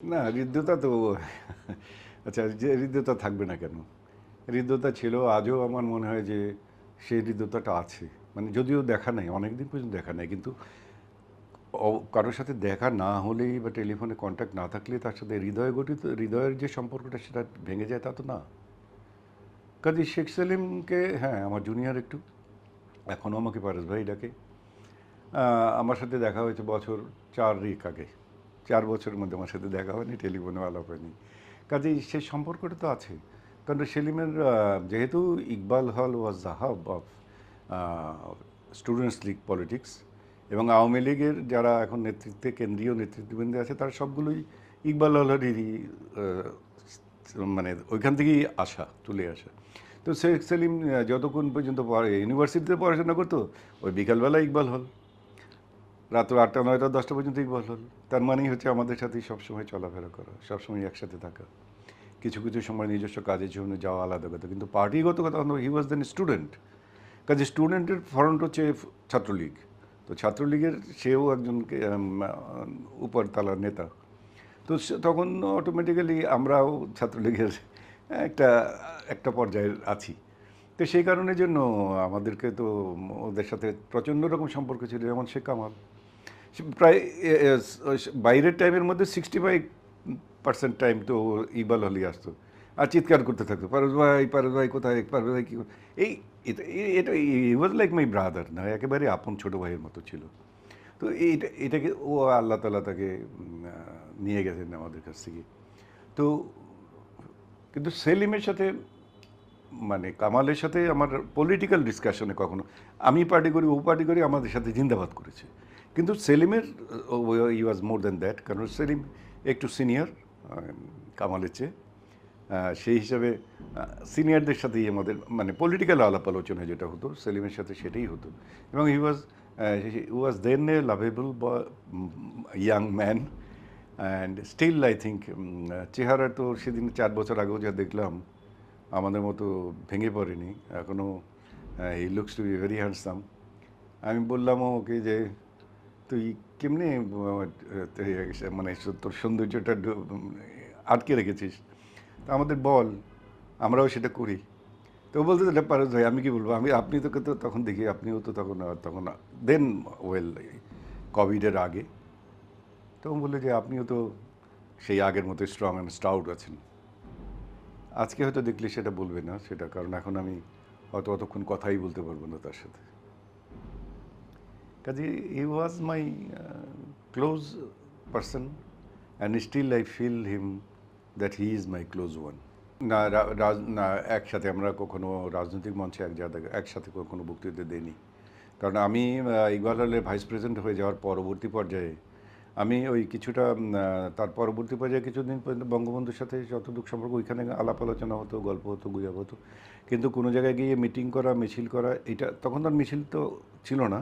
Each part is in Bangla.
না, হৃদ্যতা তো আচ্ছা যে হৃদ্যতা থাকবে না কেন? হৃদ্যতা ছিল, আজও আমার মনে হয় যে সেই হৃদ্যতাটা আছে। মানে যদিও দেখা নাই অনেক দিন পর্যন্ত দেখা নাই, কিন্তু কারোর সাথে দেখা না হলেই বা টেলিফোনে কন্ট্যাক্ট না থাকলে তার সাথে হৃদয় গঠিত, হৃদয়ের যে সম্পর্কটা সেটা ভেঙে যায়, তা তো না। কাজী শেখ সেলিমকে হ্যাঁ আমার জুনিয়র একটু, এখনও আমাকে পারস ভাই ডাকে। আমার সাথে দেখা হয়েছে বছর চার রিক আগে। চার বছরের মধ্যে আমার সাথে দেখা হয়নি, টেলিফোনে আলাপ হয়নি। কাজেই সেই সম্পর্কটা তো আছে। কারণ সেলিমের যেহেতু Iqbal hall was the hub of students league politics এবং আওয়ামী লীগের যারা এখন নেতৃত্বে, কেন্দ্রীয় নেতৃত্ববৃন্দে আছে, তারা সবগুলোই ইকবাল হলেরই মানে ওইখান থেকেই আসা, তুলে আসা। তো শেখ সেলিম যতক্ষণ পর্যন্ত ইউনিভার্সিটিতে পড়াশোনা করতো, ওই বিকালবেলা ইকবাল হল। রাত্র আটটা, নয়টা, দশটা পর্যন্ত ইকবাল হল। তার মানেই হচ্ছে আমাদের সাথেই সবসময় চলাফেরা করা, সবসময় একসাথে থাকা। কিছু কিছু সময় নিজস্ব কাজের জন্য যাওয়া আলাদা কথা, কিন্তু পার্টিগত কথা হি ওয়াজ দেন স্টুডেন্ট কাজে স্টুডেন্টের ফ্রন্ট হচ্ছে ছাত্রলীগ। তো ছাত্রলীগের সেও একজনকে উপরতলার নেতা। তো তখন অটোমেটিক্যালি আমরাও ছাত্রলীগের একটা একটা পর্যায়ে আছি। তো সেই কারণের জন্য আমাদেরকে তো, ওদের সাথে প্রচণ্ড রকম সম্পর্ক ছিল, যেমন শেখ কামাল। প্রায় বাইরের টাইমের মধ্যে সিক্সটি ফাইভ পার্সেন্ট টাইম তো ইকবাল হলেই আসতো। আর চিৎকার করতে থাকতো পারস ভাই পারস ভাই, কোথায়? পারস ভাই কী কর-" এই এটা এটা ওয়াজ লাইক মাই ব্রাদার না, একেবারে আপন ছোট ভাইয়ের মতো ছিল। তো এইটা, এটাকে, ও আল্লাহ তালা তাকে নিয়ে গেছেন আমাদের কাছ থেকে। তো কিন্তু সেলিমের সাথে মানে কামালের সাথে আমার পলিটিক্যাল ডিসকাশনে কখনো, আমি পার্টি করি, ও পার্টি করি, আমাদের সাথে জিন্দাবাদ করেছে। কিন্তু সেলিমের ই ওয়াজ মোর দ্যান দ্যাট কারণ সেলিম একটু সিনিয়র কামালের চেয়ে। সেই হিসাবে সিনিয়রদের সাথেই আমাদের মানে পলিটিক্যাল আলাপ আলোচনা যেটা হতো, সেলিমের সাথে সেটাই হতো। এবং he was was then a lovable বা young man and still I think চেহারা তো সেদিন চার বছর আগেও যা দেখলাম, আমাদের মতো ভেঙে পড়েনি। এখনও he looks to be very handsome আমি বললাম ওকে যে তুই কেমনে মানে তোর সৌন্দর্যটা আটকে রেখেছিস? তা আমাদের বল, আমরাও সেটা করি। তো বলতে এটা পারো ভাই, আমি কি বলব? আমি, আপনি তোকে তো তখন দেখি, আপনিও তো তখন তখন দেন ওয়েল কোভিডের আগে। তো ও বলল যে, আপনিও তো সেই আগের মতো স্ট্রং অ্যান্ড স্টাউট আছেন। আজকে হয়তো দেখলে সেটা বলবে না, সেটা কারণ এখন আমি হয়তো অতক্ষণ কথাই বলতে পারব না তার সাথে। কাজে he was my close person and still I feel him that he is my close one না রাজ না, একসাথে আমরা কখনো রাজনৈতিক মঞ্চে এক জায়গায়, একসাথে কখনো বক্তৃতা দিইনি। কারণ আমি ইকবাল হলের ভাইস প্রেসিডেন্ট হয়ে যাওয়ার পরবর্তী পর্যায়ে আমি ওই কিছুটা তার পরবর্তী পর্যায়ে কিছুদিন পর্যন্ত বঙ্গবন্ধুর সাথে যতটুকু সম্পর্ক, ওইখানে আলাপ আলোচনা হতো, গল্প হতো, গুজব হতো। কিন্তু কোনো জায়গায় গিয়ে মিটিং করা, মিছিল করা, এটা, তখন তো আর মিছিল তো ছিল না।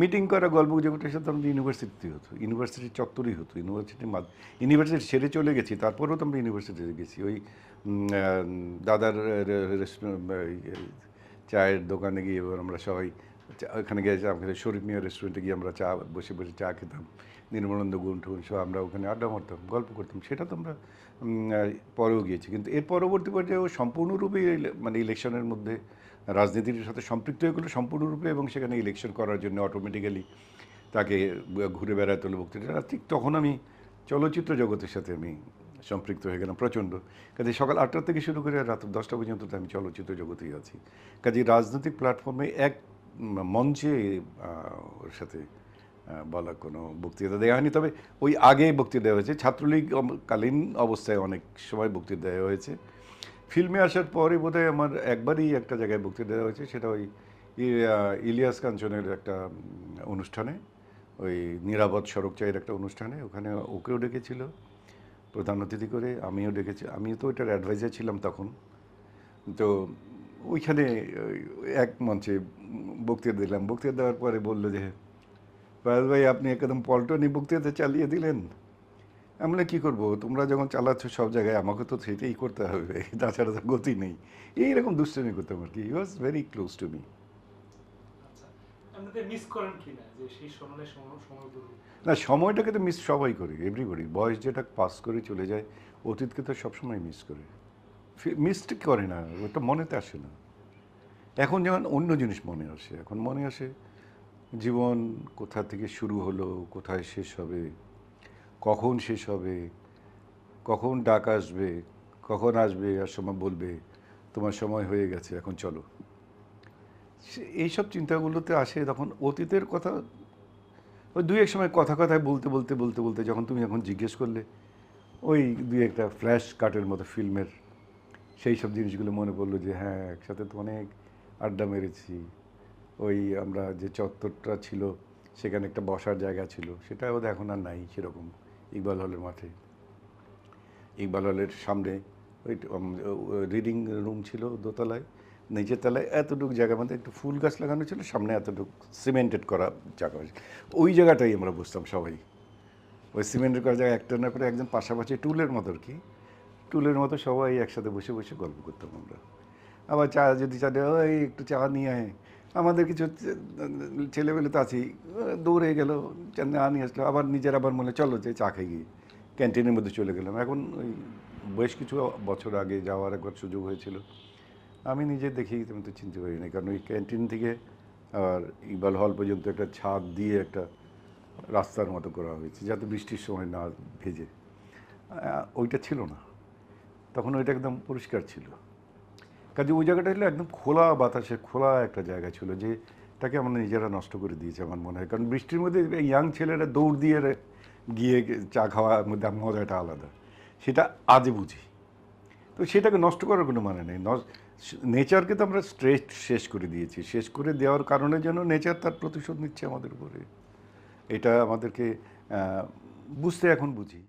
মিটিং করা গল্প গুজবটার সাথে আমাদের ইউনিভার্সিটিতে হতো ইউনিভার্সিটির চত্বরই হতো ইউনিভার্সিটির ইউনিভার্সিটি ছেড়ে চলে গেছি, তারপরেও তো আমরা ইউনিভার্সিটিতে গেছি। ওই দাদার রেস্টুরেন্ট চায়ের দোকানে গিয়ে এবার আমরা সবাই ওখানে গিয়ে খেতে শরীফ মিয়া রেস্টুরেন্টে গিয়ে আমরা চা, বসে বসে চা খেতাম। নির্মলানন্দ গুণ টুন সব আমরা ওখানে আড্ডা মারতাম, গল্প করতাম, সেটা তো আমরা পরেও গিয়েছি। কিন্তু এর পরবর্তী পর্যায়েও সম্পূর্ণরূপে মানে ইলেকশনের মধ্যে রাজনীতির সাথে সম্পৃক্ত হয়ে গেলো সম্পূর্ণরূপে এবং সেখানে ইলেকশন করার জন্য অটোমেটিক্যালি তাকে ঘুরে বেড়াতে হলো বক্তৃতা ঠিক তখন আমি চলচ্চিত্র জগতের সাথে আমি সম্পৃক্ত হয়ে গেলাম প্রচণ্ড। কাজে সকাল আটটা থেকে শুরু করে রাত দশটা পর্যন্ত তো আমি চলচ্চিত্র জগতেই আছি। কাজে রাজনৈতিক প্ল্যাটফর্মে এক মঞ্চে ওর সাথে বলা কোনো বক্তৃতা দেওয়া হয়নি। তবে ওই আগে বক্তৃতা দেওয়া হয়েছে। ছাত্রলীগ কালীন অবস্থায় অনেক সময় বক্তৃতা দেওয়া হয়েছে। ফিল্মে আসার পরে বোধহয় আমার একবারই একটা জায়গায় বক্তৃতা দেওয়া হয়েছে, সেটা ওই ইলিয়াস কাঞ্চনের একটা অনুষ্ঠানে, ওই নিরাপদ সড়ক চাইয়ের একটা অনুষ্ঠানে, ওখানে ওকেও ডেকেছিল, প্রধান অতিথি করে, আমিও ডেকেছি, আমিও তো ওইটার অ্যাডভাইজার ছিলাম তখন, তো ওইখানে ওই এক মঞ্চে বক্তৃতা দিলাম বক্তৃতা দেওয়ার পরে বলল যে, পায়েল ভাই, আপনি একদম পল্টনি বক্তৃতা চালিয়ে দিলেন। আমরা কী করব? তোমরা যখন চালাচ্ছ সব জায়গায় আমাকে তো সেটাই করতে হবে তাছাড়া তো গতি নেই। এইরকম দুষ্টামি করতাম আর কি। He was very close to me না সময়টাকে তো মিস সবাই করি এভরিবডি বয়স যেটা পাস করে চলে যায় অতীতকে তো সবসময় মিস করে। মিসটা করে না ওটা মনেতে আসে না। এখন যেমন অন্য জিনিস মনে আসে এখন মনে আসে জীবন কোথা থেকে শুরু হলো কোথায় শেষ হবে কখন শেষ হবে? কখন ডাক আসবে? কখন আসবে? আর সময় বলবে, তোমার সময় হয়ে গেছে, এখন চলো। এইসব চিন্তাগুলোতে আসে তখন অতীতের কথা। ওই দুই এক সময় কথা কথায় বলতে বলতে বলতে বলতে যখন তুমি এখন জিজ্ঞেস করলে, ওই দুই একটা ফ্ল্যাশ কাটের মতো ফিল্মের সেই সব জিনিসগুলো মনে পড়ল যে হ্যাঁ একসাথে তো অনেক আড্ডা মেরেছি। ওই আমরা যে চত্বরটা ছিল, সেখানে একটা বসার জায়গা ছিল, সেটা বোধহয় এখন আর নাই সেরকম। ইকবাল হলের মাঠে। ইকবাল হলের সামনে ওই রিডিং রুম ছিল দোতলায় নিচের তলায় এতটুকু জায়গার মধ্যে একটু ফুল গাছ লাগানো ছিল সামনে এতটুকু সিমেন্টেড করা জায়গা। ওই জায়গাটাই আমরা বসতাম সবাই। ওই সিমেন্টেড করা জায়গা একটা না করে একজন পাশাপাশি টুলের মতো আর কি। টুলের মতো সবাই একসাথে বসে বসে গল্প করতাম আমরা। আবার চা যদি চা দেয়, ওই একটু চা নিয়ে আয়। আমাদের কিছু ছেলেবেলে তো আছেই। দৌড়ে গেল চা নিয়ে আসলো, আবার নিজের আবার মনে, চলো যে চা খাই গিয়ে। ক্যান্টিনের মধ্যে চলে গেলাম। এখন ওই বেশ কিছু বছর আগে যাওয়ার একবার সুযোগ হয়েছিল। আমি নিজে দেখি, আমি তো চিনতে পারি না, কারণ ওই ক্যান্টিন থেকে আর ইকবাল হল পর্যন্ত একটা ছাদ দিয়ে একটা রাস্তার মতো করা হয়েছে, যাতে বৃষ্টির সময় না ভেজে। ওইটা ছিল না। তখন ওইটা একদম পরিষ্কার ছিল। কাজে ওই জায়গাটা হলো একদম খোলা বাতাসে, খোলা একটা জায়গা ছিল যে তাকে আমরা নিজেরা নষ্ট করে দিয়েছে আমার মনে হয়। কারণ বৃষ্টির মধ্যে ইয়াং ছেলেরা দৌড় দিয়ে গিয়ে চা খাওয়ার মধ্যে মজাটা আলাদা। সেটা আজে বুঝি। তো সেটাকে নষ্ট করার কোনো মানে নেই। নেচারকে তো আমরা স্ট্রেস শেষ করে দিয়েছি। শেষ করে দেওয়ার কারণে যেন নেচার তার প্রতিশোধ নিচ্ছে আমাদের উপরে। এটা আমাদেরকে বুঝতে এখন বুঝি।